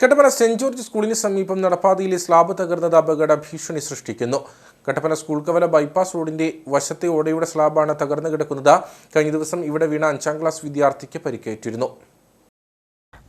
Kattappana saint George സ്കൂളിന് സമീപം നടപ്പാതയിലെ slab തകർന്നത് അപകട ഭീഷണി സൃഷ്ടിക്കുന്നു. കട്ടപ്പന സ്കൂൾ കവല ബൈപ്പാസ് റോഡിന്റെ വശത്തെ ഓടയുടെ സ്ലാബാണ് തകർന്നു കിടക്കുന്നത്. കഴിഞ്ഞ ദിവസം ഇവിടെ വീണ അഞ്ചാം ക്ലാസ് വിദ്യാർത്ഥിക്ക് പരിക്കേറ്റിരുന്നു.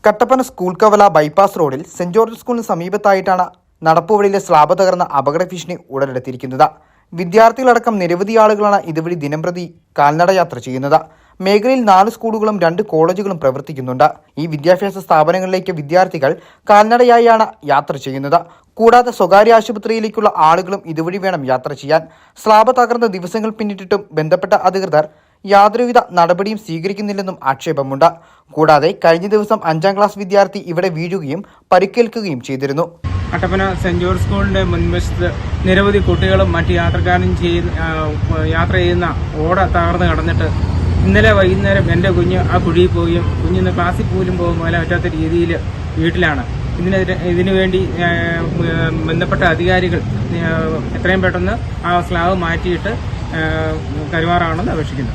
കട്ടപ്പന സ്കൂൾ കവല ബൈപ്പാസ് റോഡിൽ സെന്റ് ജോർജ് സ്കൂളിന് സമീപത്തായിട്ടാണ് നടപ്പുവഴിയിലെ സ്ലാബ് തകർന്ന അപകട ഭീഷണി ഉടലെടുത്തിരിക്കുന്നത്. വിദ്യാർത്ഥികളടക്കം നിരവധി ആളുകളാണ് ഇതുവഴി ദിനംപ്രതി കാൽനട യാത്ര ചെയ്യുന്നത്. മേഖലയിൽ നാല് സ്കൂളുകളും രണ്ട് കോളേജുകളും പ്രവർത്തിക്കുന്നുണ്ട്. ഈ വിദ്യാഭ്യാസ സ്ഥാപനങ്ങളിലേക്ക് വിദ്യാർത്ഥികൾ കാൽനടയായാണ് യാത്ര ചെയ്യുന്നത്. കൂടാതെ സ്വകാര്യ ആശുപത്രിയിലേക്കുള്ള ആളുകളും ഇതുവഴി വേണം യാത്ര ചെയ്യാൻ. സ്ലാബ് തകർന്ന ദിവസങ്ങൾ പിന്നിട്ടിട്ടും ബന്ധപ്പെട്ട അധികൃതർ യാതൊരുവിധ നടപടിയും സ്വീകരിക്കുന്നില്ലെന്നും ആക്ഷേപമുണ്ട്. കൂടാതെ കഴിഞ്ഞ ദിവസം അഞ്ചാം ക്ലാസ് വിദ്യാർത്ഥി ഇവിടെ വീഴുകയും പരിക്കേൽക്കുകയും ചെയ്തിരുന്നു. കട്ടപ്പന സെന്റ് ജോർജ് സ്കൂളിന്റെ മുൻവശത്ത് നിരവധി കുട്ടികളും മറ്റ് യാത്രക്കാരും ചെയ്യുന്ന യാത്ര ചെയ്യുന്ന ഓട തകർന്ന് കടന്നിട്ട് ഇന്നലെ വൈകുന്നേരം എന്റെ കുഞ്ഞ് ആ കുഴിയിൽ പോവുകയും കുഞ്ഞിന്ന് ക്ലാസ്സിൽ പോലും പോകും പോലെ പറ്റാത്ത രീതിയിൽ വീട്ടിലാണ്. ഇതിനെതിരെ ഇതിനു വേണ്ടി ബന്ധപ്പെട്ട അധികാരികൾ എത്രയും പെട്ടെന്ന് ആ സ്ലാബ് മാറ്റിയിട്ട് കരുമാറാണെന്ന് അപേക്ഷിക്കുന്നു.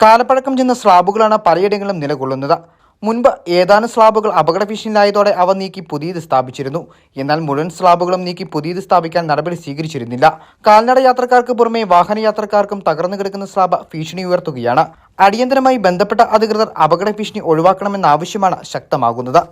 കാലപ്പഴക്കം ചെന്ന സ്ലാബുകളാണ് പലയിടങ്ങളിലും നിലകൊള്ളുന്നത്. മുൻപ് ഏതാനും സ്ലാബുകൾ അപകട ഭീഷണിയിലായതോടെ അവ നീക്കി പുതിയത് സ്ഥാപിച്ചിരുന്നു. എന്നാൽ മുഴുവൻ സ്ലാബുകളും നീക്കി പുതിയത് സ്ഥാപിക്കാൻ നടപടി സ്വീകരിച്ചിരുന്നില്ല. കാൽനട യാത്രക്കാർക്ക് പുറമെ വാഹന യാത്രക്കാർക്കും തകർന്നു കിടക്കുന്ന സ്ലാബ് ഭീഷണി ഉയർത്തുകയാണ്. അടിയന്തരമായി ബന്ധപ്പെട്ട അധികൃതർ അപകട ഭീഷണി ഒഴിവാക്കണമെന്ന ആവശ്യമാണ് ശക്തമാകുന്നത്.